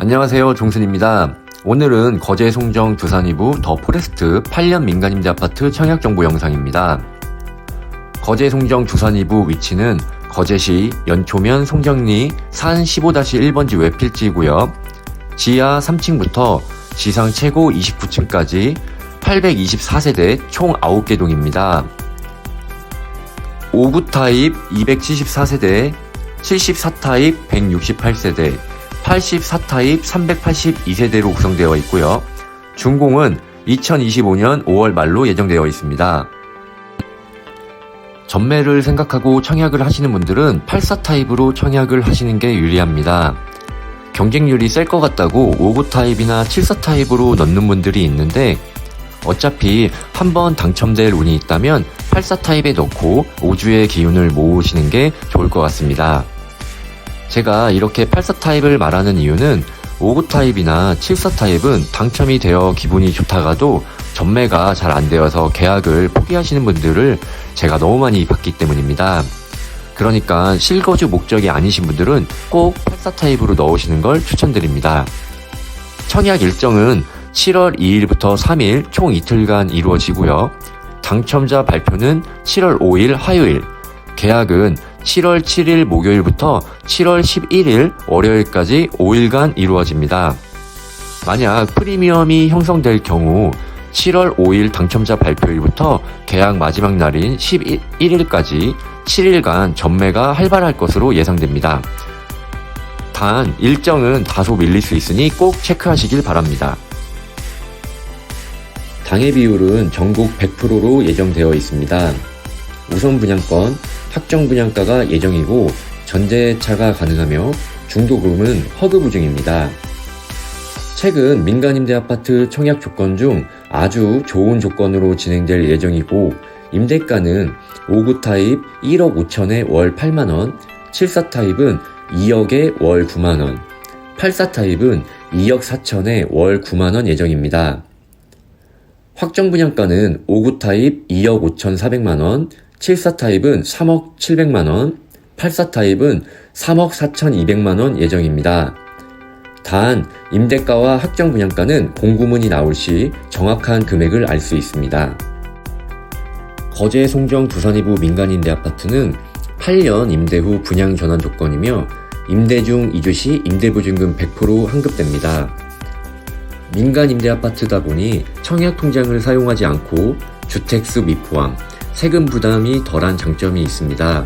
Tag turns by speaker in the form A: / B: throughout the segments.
A: 안녕하세요. 종순입니다. 오늘은 거제 송정 두산 2부 더 포레스트 8년 민간임대 아파트 청약 정보 영상입니다. 거제 송정 두산 2부 위치는 거제시 연초면 송정리 산 15-1번지 외필지고요. 지하 3층부터 지상 최고 29층까지 824세대 총 9개 동입니다. 5구 타입 274세대, 74 타입 168세대, 84 타입 382세대로 구성되어 있고요. 준공은 2025년 5월 말로 예정되어 있습니다. 전매를 생각하고 청약을 하시는 분들은 84 타입으로 청약을 하시는 게 유리합니다. 경쟁률이 셀 것 같다고 59 타입이나 74 타입으로 넣는 분들이 있는데 어차피 한 번 당첨될 운이 있다면 84 타입에 넣고 5주의 기운을 모으시는 게 좋을 것 같습니다. 제가 이렇게 84 타입을 말하는 이유는 59 타입이나 74 타입은 당첨이 되어 기분이 좋다가도 전매가 잘 안 되어서 계약을 포기하시는 분들을 제가 너무 많이 봤기 때문입니다. 그러니까 실거주 목적이 아니신 분들은 꼭 84 타입으로 넣으시는 걸 추천드립니다. 청약 일정은 7월 2일부터 3일 총 이틀간 이루어지고요. 당첨자 발표는 7월 5일 화요일, 계약은 7월 7일 목요일부터 7월 11일 월요일까지 5일간 이루어집니다. 만약 프리미엄이 형성될 경우 7월 5일 당첨자 발표일부터 계약 마지막 날인 11일까지 7일간 전매가 활발할 것으로 예상됩니다. 단 일정은 다소 밀릴 수 있으니 꼭 체크하시길 바랍니다. 당해 비율은 전국 100%로 예정되어 있습니다. 우선 분양권, 확정 분양가가 예정이고 전재차가 가능하며 중도금은 허그 중입니다. 최근 민간임대 아파트 청약 조건 중 아주 좋은 조건으로 진행될 예정이고 임대가는 5구 타입 1억 5천에 월 8만원, 74 타입은 2억에 월 9만원, 84 타입은 2억 4천에 월 9만원 예정입니다. 확정 분양가는 5구 타입 2억 5천 4백만원, 74 타입은 3억 7백만원, 84 타입은 3억 4천 2백만원 예정입니다. 단, 임대가와 확정 분양가는 공구문이 나올 시 정확한 금액을 알 수 있습니다. 거제 송정 두산이부 민간임대 아파트는 8년 임대 후 분양 전환 조건이며 임대 중 이주 시 임대보증금 100% 환급됩니다. 민간 임대 아파트다 보니 청약 통장을 사용하지 않고 주택수 미포함, 세금 부담이 덜한 장점이 있습니다.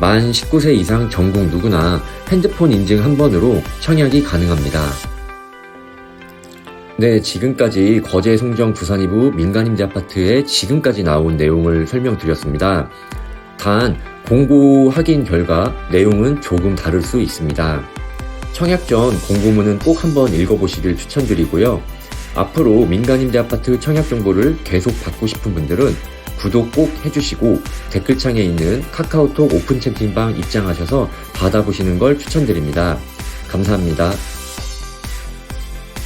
A: 만 19세 이상 전국 누구나 핸드폰 인증 한 번으로 청약이 가능합니다. 네, 지금까지 거제 송정 두산이부 민간임대 아파트의 지금까지 나온 내용을 설명드렸습니다. 단, 공고 확인 결과 내용은 조금 다를 수 있습니다. 청약 전 공고문은 꼭 한번 읽어보시길 추천드리고요. 앞으로 민간임대 아파트 청약 정보를 계속 받고 싶은 분들은 구독 꼭 해주시고 댓글창에 있는 카카오톡 오픈 채팅방 입장하셔서 받아보시는 걸 추천드립니다. 감사합니다.